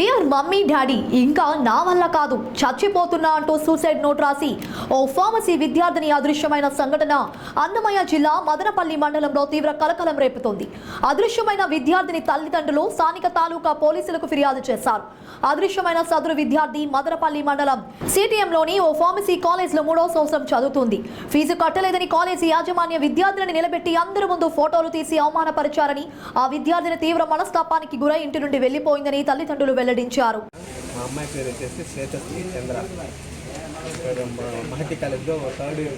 Dear mummy daddy ఇంకా నా వల్ల కాదు. చచ్చిపోతున్నా అంటూ సూసైడ్ నోట్ రాసి ఓ ఫార్మసీ విద్యార్థిని అదృశ్యమైన సంఘటన అన్నమయ్య జిల్లా మదనపల్లి మండలంలో తీవ్ర కలకలం రేపుతోంది. అదృశ్యమైన విద్యార్థిని తల్లిదండ్రులు స్థానిక తాలూకా పోలీసులకు ఫిర్యాదు చేశారు. అదృశ్యమైన సదరు విద్యార్థి మదనపల్లి మండలం సిటిఎంలోని ఓ ఫార్మసీ కాలేజ్లో మూడో సంవత్సరం చదువుతుంది. ఫీజు కట్టలేదని కాలేజీ యాజమాన్య విద్యార్థిని నిలబెట్టి అందరి ముందు ఫోటోలు తీసి అవమానపరిచారని ఆ విద్యార్థిని తీవ్ర మనస్తాపానికి గురై ఇంటి నుండి వెళ్ళిపోయిందని తల్లిదండ్రులు వెల్లడించారు. మా అమ్మాయి పేరు వచ్చేసి శ్వేతశ్రీ చంద్ర. మహతి కాలేజ్లో థర్డ్ ఇయర్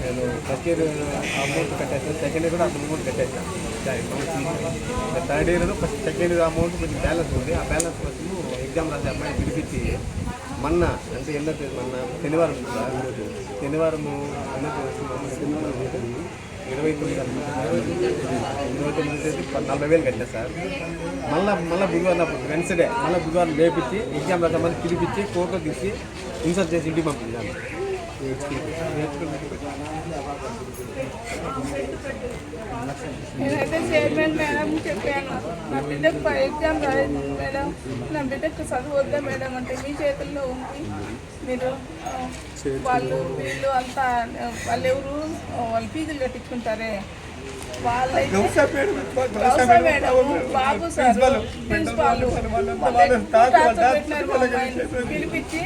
నేను ఫస్ట్ ఇయర్ అమౌంట్ కట్టేస్తాను సెకండ్ ఇయర్ కూడా అంత అమౌంట్ కట్టేస్తాను థర్డ్ ఇయర్లో ఫస్ట్ సెకండ్ ఇయర్ అమౌంట్ కొంచెం బ్యాలెన్స్ ఉంది. ఆ బ్యాలెన్స్ కోసం ఎగ్జామ్ రాసే అమ్మాయిని పిలిపించి మొన్న అంటే ఎన్నో తేదీ మొన్న శనివారం శనివారం ఎన్నో తేదీ శనివారం ఇరవై తొమ్మిది ఇరవై తొమ్మిది తేదీ నలభై వేలు కట్టా సార్. మళ్ళీ మళ్ళీ బుధవారం అప్పుడు వెన్స్డే మళ్ళీ బుధవారం లేపించి ఎగ్జామ్ రాసామని పిలిపించి ఫోటో తీసి ఇన్సర్ట్ చేసి ఇంటికి పంపించాను నేనైతే చైర్మన్ మేడం చెప్పాను. నా బిడ్డకు ఎగ్జామ్ రాయదు మేడం. నా బిడ్డకు చదువుద్దా మేడం అంటే మీ చేతుల్లో ఉంది. మీరు వాళ్ళు వీళ్ళు అంతా వాళ్ళు ఎవరు వాళ్ళు ఫీజులు కట్టించుకుంటారే? బాబు సార్. పిలిపించి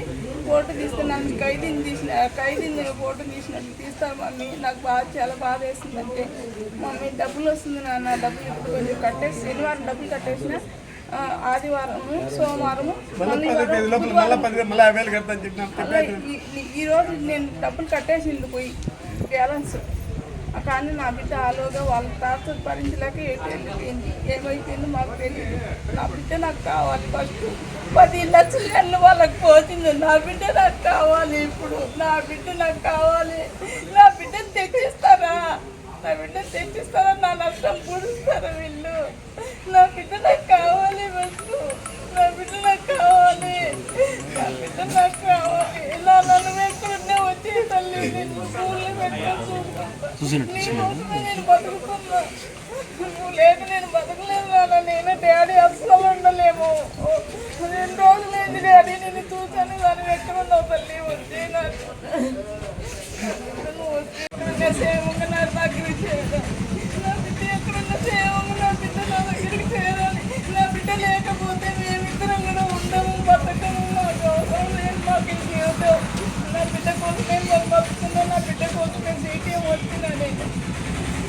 ఫోటో తీస్తున్నాను ఖైదీని తీసిన ఖైదీని ఫోటో తీసినట్టు తీస్తాను మమ్మీ నాకు బాగా చాలా బాధ వేస్తుందంటే మమ్మీ డబ్బులు వస్తుంది నాన్న డబ్బులు ఇప్పుడు కొంచెం కట్టేసి శనివారం డబ్బులు కట్టేసిన ఆదివారము సోమవారము ఈ- రోజు నేను డబ్బులు కట్టేసిండు పోయి బ్యాలెన్స్. కానీ నా బిడ్డ ఆలోగా వాళ్ళ తాత భరించలేక ఎటు వెళ్ళిపోయింది ఏమైపోయిందో మాకు తెలియదు నా బిడ్డ నాకు కావాలి ఫస్ట్. పది లక్షలు నెలలు వాళ్ళకి పోతుంది. నా బిడ్డ నాకు కావాలి ఇప్పుడు. నా బిడ్డ నాకు కావాలి. నా బిడ్డను తెచ్చిస్తారా? నా బిడ్డ తెచ్చిస్తారా? నువ్వు లేదు నేను బతకలేదు నాన్న. నేను డాడీ అస్సలు ఉండలేము. రెండు రోజులైంది డాడీ. నేను చూసాను దాన్ని ఎక్కడున్నావు తల్లి. వచ్చి నాకు నువ్వు వచ్చి క్షేమంగా నాకు